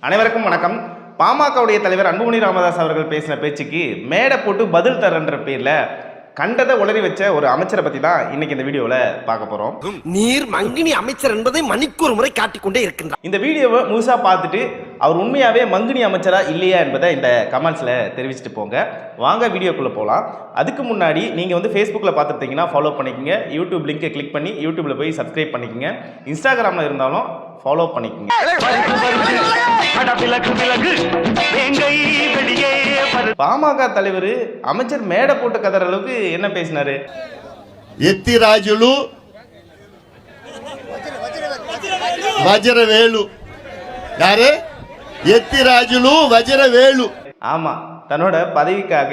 அனைவருக்கும் வணக்கம். பாமகவுடைய தலைவர் அன்புமணி ராமதாஸ் அவர்கள் பேசின பேச்சுக்கு மேடை போட்டு பதில் தரன்ற பேரில் கண்டதை உளறி வச்ச ஒரு அமைச்சரை பத்தி தான் இன்னைக்கு இந்த வீடியோவில் பார்க்க போறோம். நீர் மங்கினி அமைச்சர் என்பதை மணிக்கு ஒரு முறை காட்டிக்கொண்டே இருக்கின்றார். இந்த வீடியோவை முழுசா பார்த்துட்டு அவர் உண்மையாவே மங்குனி அமைச்சரா இல்லையா என்பதை இந்த கமெண்ட்ஸ்ல தெரிவிச்சுட்டு போங்க. வாங்க வீடியோக்குள்ள போகலாம் அதுக்கு முன்னாடி நீங்க வந்து ஃபேஸ்புக்கில் பார்த்துருந்தீங்கன்னா ஃபாலோ பண்ணிக்கங்க. யூடியூப் லிங்கை கிளிக் பண்ணி யூடியூப்ல போய் சப்ஸ்கிரைப் பண்ணிக்கங்க. இன்ஸ்டாகிராமில் இருந்தாலும் ஃபாலோ பண்ணிக்கங்க. பாமக தலைவர் அமைச்சர் மேடை போட்டு கதற அளவுக்கு என்ன பேசினாரு ఎత్తిరాజులు వజ్రవేలు யாரு எத்திராஜுலு வஜ்ரவேலு ஆமா தன்னோட பதவிக்காக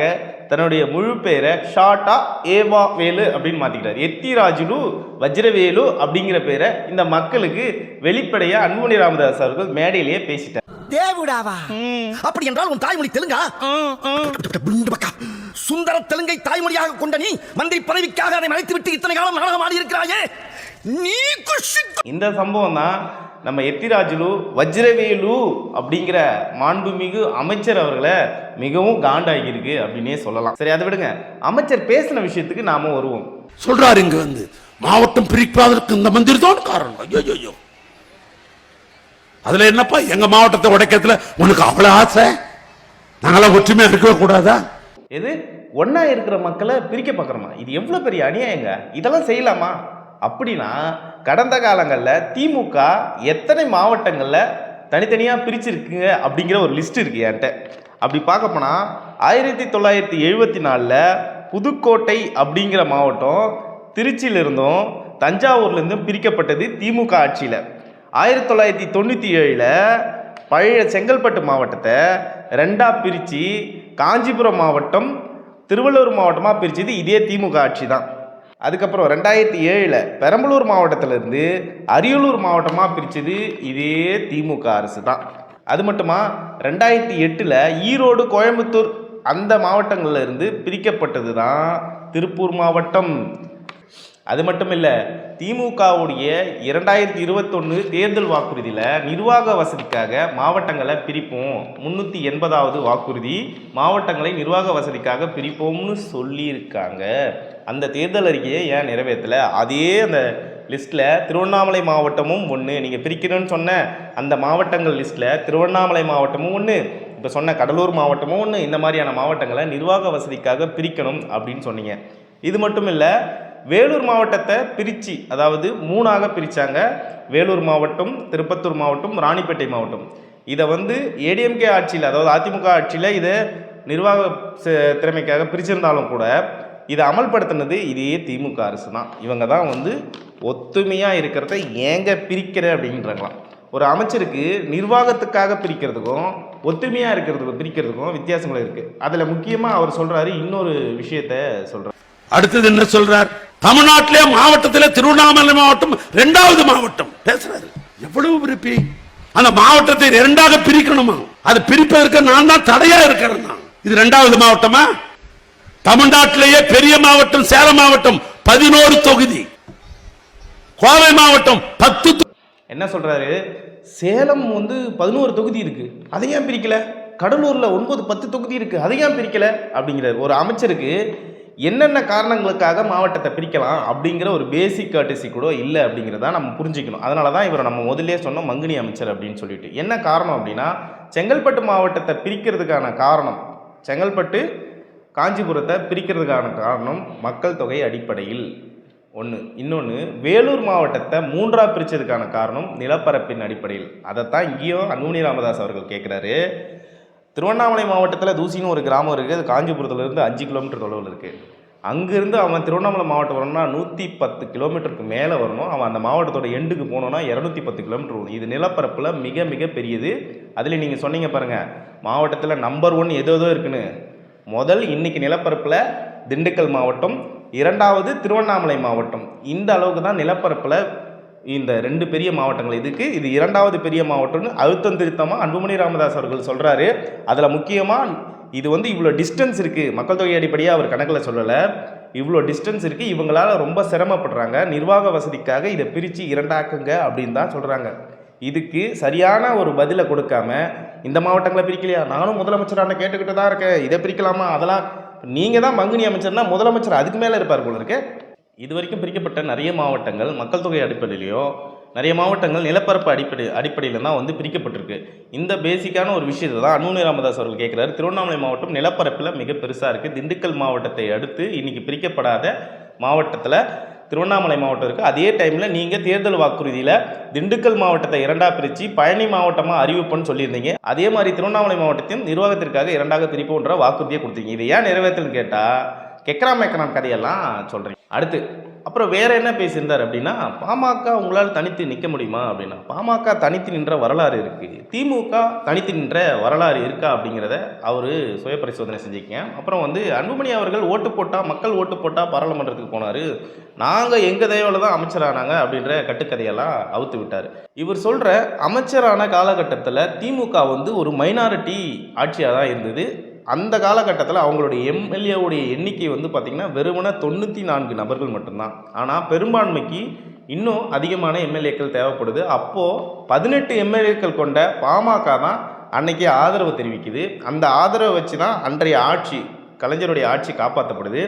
தன்னுடைய முழு பேரை ஷார்ட்டா ஏவா வேலு அப்படின்னு மாத்திக்கிறார் எத்திராஜுலு வஜ்ரவேலு அப்படிங்கிற பேரை இந்த மக்களுக்கு வெளிப்படையா அன்புமணி ராமதாஸ் அவர்கள் மேடையிலேயே பேசிட்டார். தேவுடாவா? அப்படி என்றால் உன் தாய்மொழி தெலுங்கா. சுந்தர தெலுங்கை தாய்மொழியாக கொண்ட நீ மந்திரி பதவிக்காக அதை மறைத்து விட்டு இத்தனை காலம் நாடகம் ஆடி இருக்கிறாயே? நீ குஷி இந்த சம்பவம் தான் நம்ம எத்திராஜுலு வஜ்ரவேலு அப்படிங்கிற மாண்புமிகு அமைச்சர் அவர்களை மிகவும் காண்டாகியிருக்கு அப்படின்னே சொல்லலாம். சரி அதை விடுங்க. அமைச்சர் பேசின விஷயத்துக்கு நாம வருவோம். சொல்றாரு இங்க வந்து. மாவட்டம் பிரிப்பதற்கு இந்த மந்திரி தான் காரணம். ஐயோ அதுல என்னப்பா எங்க மாவட்டத்தை உடைக்கிறதுல உனக்கு அவ்வளவு ஆசை? நாங்களாம் ஒற்றுமையா இருக்கவே கூடாதா? எது? ஒண்ணா இருக்கிற மக்களை பிரிக்க பார்க்குறோமா? இது எவ்வளோ பெரிய அநியாயங்க. இதெல்லாம் செய்யலாமா? அப்படின்னா கடந்த காலங்களில் திமுக எத்தனை மாவட்டங்களில் தனித்தனியாக பிரிச்சிருக்குங்க அப்படிங்கிற ஒரு லிஸ்ட் இருக்கு என்கிட்ட. அப்படி பார்க்க போனால் ஆயிரத்தி தொள்ளாயிரத்தி எழுபத்தி நாலில் புதுக்கோட்டை அப்படிங்கிற மாவட்டம் திருச்சியிலிருந்தும் தஞ்சாவூர்லேருந்தும் பிரிக்கப்பட்டது திமுக ஆட்சியில். ஆயிரத்தி தொள்ளாயிரத்தி தொண்ணூற்றி ஏழில் பழைய செங்கல்பட்டு மாவட்டத்தை ரெண்டாக பிரித்து காஞ்சிபுரம் மாவட்டம் திருவள்ளூர் மாவட்டமாக பிரித்தது இதே திமுக ஆட்சி தான். அதுக்கப்புறம் ரெண்டாயிரத்தி ஏழில் பெரம்பலூர் மாவட்டத்திலேருந்து அரியலூர் மாவட்டமாக பிரித்தது இதே திமுக அரசு தான் அது மட்டுமா ரெண்டாயிரத்தி எட்டில் ஈரோடு கோயம்புத்தூர் அந்த மாவட்டங்களில் இருந்து பிரிக்கப்பட்டது தான் திருப்பூர் மாவட்டம். அது மட்டும் இல்லை திமுகவுடைய இரண்டாயிரத்தி இருபத்தொன்று தேர்தல் வாக்குறுதியில் நிர்வாக வசதிக்காக மாவட்டங்களை பிரிப்போம். முந்நூற்றி எண்பதாவது வாக்குறுதி மாவட்டங்களை நிர்வாக வசதிக்காக பிரிப்போம்னு சொல்லியிருக்காங்க. அந்த தேர்தல் அறிக்கையை ஏன் நிறைவேற்றலை? அதே அந்த லிஸ்ட்டில் திருவண்ணாமலை மாவட்டமும் ஒன்று நீங்கள் பிரிக்கணும்னு சொன்ன அந்த மாவட்டங்கள் லிஸ்ட்டில் திருவண்ணாமலை மாவட்டமும் ஒன்று இப்போ சொன்ன கடலூர் மாவட்டமும் ஒன்று இந்த மாதிரியான மாவட்டங்களை நிர்வாக வசதிக்காக பிரிக்கணும் அப்படின்னு சொன்னீங்க. இது மட்டும் இல்லை வேலூர் மாவட்டத்தை பிரித்து அதாவது மூணாக பிரித்தாங்க வேலூர் மாவட்டம் திருப்பத்தூர் மாவட்டம் ராணிப்பேட்டை மாவட்டம். இதை வந்து ஏடிஎம்கே ஆட்சியில் அதாவது அதிமுக ஆட்சியில் இதை நிர்வாக திறமைக்காக பிரிச்சிருந்தாலும் கூட இதை அமல்படுத்தினது இதே திமுக அரசு தான் இவங்க தான் வந்து ஒத்துமையாக இருக்கிறத ஏங்க பிரிக்கிற அப்படின்றாங்களாம். ஒரு அமைச்சருக்கு நிர்வாகத்துக்காக பிரிக்கிறதுக்கும் ஒத்துமையாக இருக்கிறதுக்கும் பிரிக்கிறதுக்கும் வித்தியாசங்கள் இருக்குது அதில் முக்கியமாக அவர் சொல்கிறாரு இன்னொரு விஷயத்த சொல்கிறார் அடுத்தது என்ன சொல்றார்? தமிழ்நாட்டிலே மாவட்டத்தில் திருவண்ணாமலை மாவட்டம் இரண்டாவது மாவட்டம். பேசுறாரு. எவ்வளவு விருப்பி? அந்த மாவட்டத்தை இரண்டாக பிரிக்கணுமா? அதை பிரிப்பதற்கு நான் தான் தடையா இருக்கிறேன் இது இரண்டாவது மாவட்டமா? தமிழ்நாட்டிலேயே பெரிய மாவட்டம் சேலம் மாவட்டம் பதினோரு தொகுதி. கோவை மாவட்டம் பத்து என்ன சொல்றாரு? சேலம் வந்து பதினோரு தொகுதி இருக்கு. அதை ஏன் பிரிக்கல? கடலூர்ல ஒன்பது பத்து தொகுதி இருக்கு. அதை ஏன் பிரிக்கல? அப்படிங்கிறார். ஒரு அமைச்சருக்கு என்னென்ன காரணங்களுக்காக மாவட்டத்தை பிரிக்கலாம் அப்படிங்கிற ஒரு பேசிக் கர்டசி கூட இல்லை அப்படிங்கிறத நம்ம புரிஞ்சுக்கணும். அதனால தான் இவரை நம்ம முதல்லே சொன்னோம் மங்கினி அமைச்சர் அப்படின்னு சொல்லிட்டு. என்ன காரணம் அப்படின்னா செங்கல்பட்டு மாவட்டத்தை பிரிக்கிறதுக்கான காரணம் செங்கல்பட்டு காஞ்சிபுரத்தை பிரிக்கிறதுக்கான காரணம் மக்கள் தொகை அடிப்படையில். ஒன்று இன்னொன்று வேலூர் மாவட்டத்தை மூன்றாக பிரித்ததுக்கான காரணம் நிலப்பரப்பின் அடிப்படையில். அதைத்தான் இங்கேயும் அன்புமணி ராமதாஸ் அவர்கள் கேட்குறாரு திருவண்ணாமலை மாவட்டத்தில் தூசின்னு ஒரு கிராமம் இருக்குது அது காஞ்சிபுரத்துலேருந்து அஞ்சு கிலோமீட்டர் தொலைவில் இருக்குது அங்கேருந்து அவன் திருவண்ணாமலை மாவட்டம் வரணும்னா நூற்றி பத்து கிலோமீட்டருக்கு மேலே வரணும். அவன் அந்த மாவட்டத்தோட எண்டுக்கு போனோன்னா இரநூத்தி பத்து கிலோமீட்டர் வரும். இது நிலப்பரப்பில் மிக மிக பெரியது. அதில் நீங்கள் சொன்னீங்க பாருங்கள் மாவட்டத்தில் நம்பர் ஒன் எதோ எதோ இருக்குன்னு. முதல் இன்னைக்கு நிலப்பரப்பில் திண்டுக்கல் மாவட்டம் இரண்டாவது திருவண்ணாமலை மாவட்டம். இந்த அளவுக்கு தான் நிலப்பரப்பில் இந்த ரெண்டு பெரிய மாவட்டங்கள் இதுக்கு. இது இரண்டாவது பெரிய மாவட்டம்னு அழுத்தம் திருத்தமாக அன்புமணி ராமதாஸ் அவர்கள் சொல்கிறாரு அதில் முக்கியமாக இது வந்து இவ்வளோ டிஸ்டன்ஸ் இருக்குது மக்கள் தொகை அடிப்படையாக அவர் கணக்கில் சொல்லலை. இவ்வளோ டிஸ்டன்ஸ் இருக்குது இவங்களால் ரொம்ப சிரமப்படுறாங்க. நிர்வாக வசதிக்காக இதை பிரித்து இரண்டாக்குங்க அப்படின்னு தான் சொல்கிறாங்க இதுக்கு சரியான ஒரு பதிலை கொடுக்காம இந்த மாவட்டங்களை பிரிக்கலையா? நானும் முதலமைச்சரான கேட்டுக்கிட்டு தான் இருக்கேன். இதை பிரிக்கலாமா? அதெல்லாம் நீங்கள் தான் மங்குனி அமைச்சர்னா முதலமைச்சர் அதுக்கு மேலே இருப்பார் போல இருக்கு. இது வரைக்கும் பிரிக்கப்பட்ட நிறைய மாவட்டங்கள் மக்கள் தொகை அடிப்படையிலையோ நிறைய மாவட்டங்கள் நிலப்பரப்பு அடிப்படை அடிப்படையில் தான் வந்து பிரிக்கப்பட்டிருக்கு. இந்த பேசிக்கான ஒரு விஷயத்தை தான் அன்புமணி ராமதாஸ் அவர்கள் கேட்குறாரு. திருவண்ணாமலை மாவட்டம் நிலப்பரப்பில் மிக பெருசாக இருக்குது திண்டுக்கல் மாவட்டத்தை அடுத்து இன்றைக்கி பிரிக்கப்படாத மாவட்டத்தில் திருவண்ணாமலை மாவட்டம் இருக்குது அதே டைமில் நீங்கள் தேர்தல் வாக்குறுதியில் திண்டுக்கல் மாவட்டத்தை இரண்டாக பிரித்து பழனி மாவட்டமாக அறிவிப்புன்னு சொல்லியிருந்தீங்க. அதே மாதிரி திருவண்ணாமலை மாவட்டத்தின் நிர்வாகத்திற்காக இரண்டாக பிரிப்புன்ற வாக்குறுதியை கொடுத்தீங்க. இது ஏன் நிறைவேற்றலன்னு கேட்டால் கெக்ரா மேக்கனான் கதையெல்லாம் சொல்கிறீங்க அடுத்து அப்புறம் வேற என்ன பேசியிருந்தார் அப்படின்னா பாமக உங்களால் தனித்து நிற்க முடியுமா? அப்படின்னா பாமக தனித்து நின்ற வரலாறு இருக்குது திமுக தனித்து நின்ற வரலாறு இருக்கா? அப்படிங்கிறத அவர் சுய பரிசோதனை செஞ்சுக்கங்க. அப்புறம் வந்து அன்புமணி அவர்கள் ஓட்டு போட்டால் மக்கள் ஓட்டு போட்டால் பாராளுமன்றத்துக்கு போனார். நாங்கள் எங்கள் தயவில் தான் அமைச்சரானாங்க அப்படின்ற கட்டுக்கதையெல்லாம் அவுத்து விட்டார். இவர் சொல்கிற அமைச்சரான காலகட்டத்தில் திமுக வந்து ஒரு மைனாரிட்டி ஆட்சியாக தான் இருந்தது. அந்த காலகட்டத்தில் அவங்களுடைய எம்எல்ஏவுடைய எண்ணிக்கை வந்து பார்த்திங்கன்னா வெறுமனே தொண்ணூற்றி நான்கு நபர்கள் மட்டும்தான். ஆனால் பெரும்பான்மைக்கு இன்னும் அதிகமான எம்எல்ஏக்கள் தேவைப்படுது. அப்போது பதினெட்டு எம்எல்ஏக்கள் கொண்ட பாமக தான் அன்னைக்கு ஆதரவு தெரிவிக்குது. அந்த ஆதரவை வச்சு தான் அன்றைய ஆட்சி கலைஞருடைய ஆட்சி காப்பாற்றப்படுது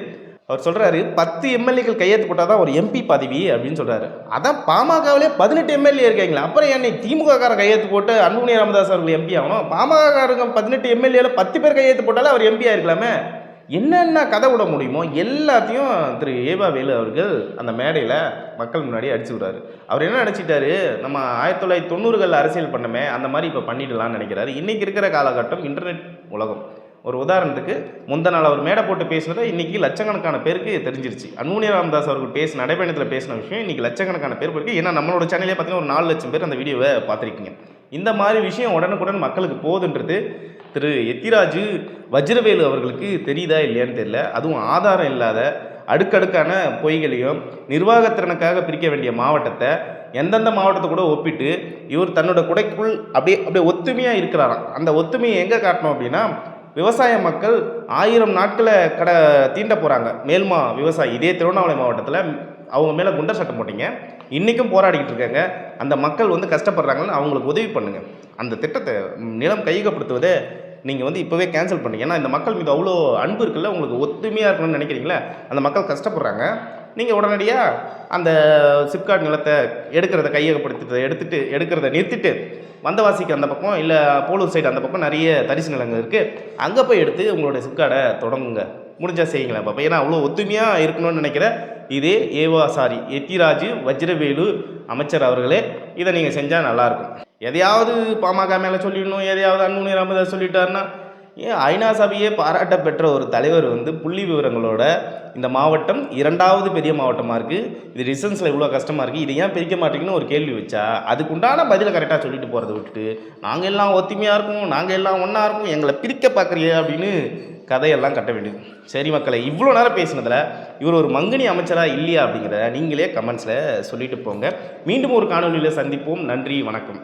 அவர் சொல்கிறாரு பத்து எம்எல்ஏக்கள் கையெழுத்து போட்டால் தான் ஒரு எம்பி பதவி அப்படின்னு சொல்கிறாரு அதான் பாமகவிலே பதினெட்டு எம்எல்ஏ இருக்காங்களா அப்புறம் என்னை திமுககார கையெழுத்து போட்டு அன்புமணி ராமதாஸ் அவர்கள் எம்பி ஆகணும்? பாமகாரங்க பதினெட்டு எம்எல்ஏல பத்து பேர் கையெழுத்து போட்டாலே அவர் எம்பி ஆயிருக்கலாமே. என்னென்ன கதை விட முடியுமோ எல்லாத்தையும் திரு ஏபா வேலு அவர்கள் அந்த மேடையில் மக்கள் முன்னாடி அடிச்சு விடுறாரு. அவர் என்ன நினச்சிட்டாரு? நம்ம ஆயிரத்தி தொள்ளாயிரத்தி தொண்ணூறுகளில் அரசியல் பண்ணமே அந்த மாதிரி இப்போ பண்ணிடலாம்னு நினைக்கிறாரு. இன்றைக்கி இருக்கிற காலகட்டம் இன்டர்நெட் உலகம். ஒரு உதாரணத்துக்கு முந்த நாள் அவர் மேடை போட்டு பேசினதை இன்றைக்கி லட்சக்கணக்கான பேருக்கு தெரிஞ்சிருச்சு. அன்புமணி ராமதாஸ் அவர்கள் பேச நடைபயணத்தில் பேசின விஷயம் இன்றைக்கி லட்சக்கணக்கான பேர் போயிருக்கு. ஏன்னா நம்மளோட சேனலே பார்த்தீங்கன்னா ஒரு நாலு லட்சம் பேர் அந்த வீடியோவை பார்த்துருக்கீங்க இந்த மாதிரி விஷயம் உடனுக்குடன் மக்களுக்கு போகுதுன்றது திரு எத்திராஜு வஜ்ரவேலு அவர்களுக்கு தெரியுதா இல்லையான்னு தெரியல. அதுவும் ஆதாரம் இல்லாத அடுக்கடுக்கான பொய்களையும் நிர்வாகத்திறனுக்காக பிரிக்க வேண்டிய மாவட்டத்தை எந்தெந்த மாவட்டத்தை கூட ஒப்பிட்டு இவர் தன்னோட குடைக்குள் அப்படியே அப்படியே ஒத்துமையாக இருக்கிறாராம். அந்த ஒத்துமையை எங்கே காட்டணும் அப்படின்னா விவசாய மக்கள் ஆயிரம் நாட்களை கடை தீண்ட போகிறாங்க மேல்மா விவசாயி இதே திருவண்ணாமலை மாவட்டத்தில் அவங்க மேலே குண்டர் சட்டம் போட்டீங்க. இன்றைக்கும் போராடிக்கிட்டு இருக்காங்க. அந்த மக்கள் வந்து கஷ்டப்படுறாங்கன்னு அவங்களுக்கு உதவி பண்ணுங்கள் அந்த திட்டத்தை நிலம் கையகப்படுத்துவதை நீங்கள் வந்து இப்போவே கேன்சல் பண்ணுங்க. ஏன்னா இந்த மக்கள் மீது அவ்வளோ அன்பு இருக்குல்ல? உங்களுக்கு ஒத்துமையாக இருக்கணும்னு நினைக்கிறீங்களே? அந்த மக்கள் கஷ்டப்படுறாங்க. நீங்கள் உடனடியாக அந்த சிப்காட் நிலத்தை எடுக்கிறத கையகப்படுத்துறதை எடுத்துட்டு எடுக்கிறத நிறுத்திட்டு வந்தவாசிக்கு அந்த பக்கம் இல்லை போலூர் சைடு அந்த பக்கம் நிறைய தரிசு நிலங்கள் இருக்குது அங்கே போய் எடுத்து உங்களோட சிப்காடை தொடங்குங்க. முடிஞ்சால் செய்யுங்களேன் பாப்பா. ஏன்னா அவ்வளோ ஒத்துமையாக இருக்கணும்னு நினைக்கிறேன். இதே ஏவா சாரி எத்திராஜு வஜ்ரவேலு அமைச்சர் அவர்களே இதை நீங்கள் செஞ்சால் நல்லாயிருக்கும் எதையாவது பாமக மேலே சொல்லிடணும் எதையாவது அன்புமணி ராமதாஸ் சொல்லிட்டாருன்னா ஏன் ஐநா சபையே பாராட்ட பெற்ற ஒரு தலைவர் வந்து புள்ளி விவரங்களோட இந்த மாவட்டம் இரண்டாவது பெரிய மாவட்டமாக இருக்குது இது ரிசன்ஸில் இவ்வளோ கஷ்டமாக இருக்குது இதை ஏன் பிரிக்க மாட்டீங்கன்னு ஒரு கேள்வி வச்சா அதுக்குண்டான பதிலை கரெக்டாக சொல்லிட்டு போகிறத விட்டுட்டு நாங்கள் எல்லாம் ஒத்துமையாக இருக்கோம் நாங்கள் எல்லாம் ஒன்றா இருக்கோம் எங்களை பிரிக்க பார்க்குறியே அப்படின்னு கதையெல்லாம் கட்ட வேண்டியது. சரி மக்களை இவ்வளோ நேரம் பேசினதில் இவர் ஒரு மங்கினி அமைச்சராக இல்லையா அப்படிங்கிறத நீங்களே கமெண்ட்ஸில் சொல்லிட்டு போங்க. மீண்டும் ஒரு காணொலியில் சந்திப்போம். நன்றி வணக்கம்.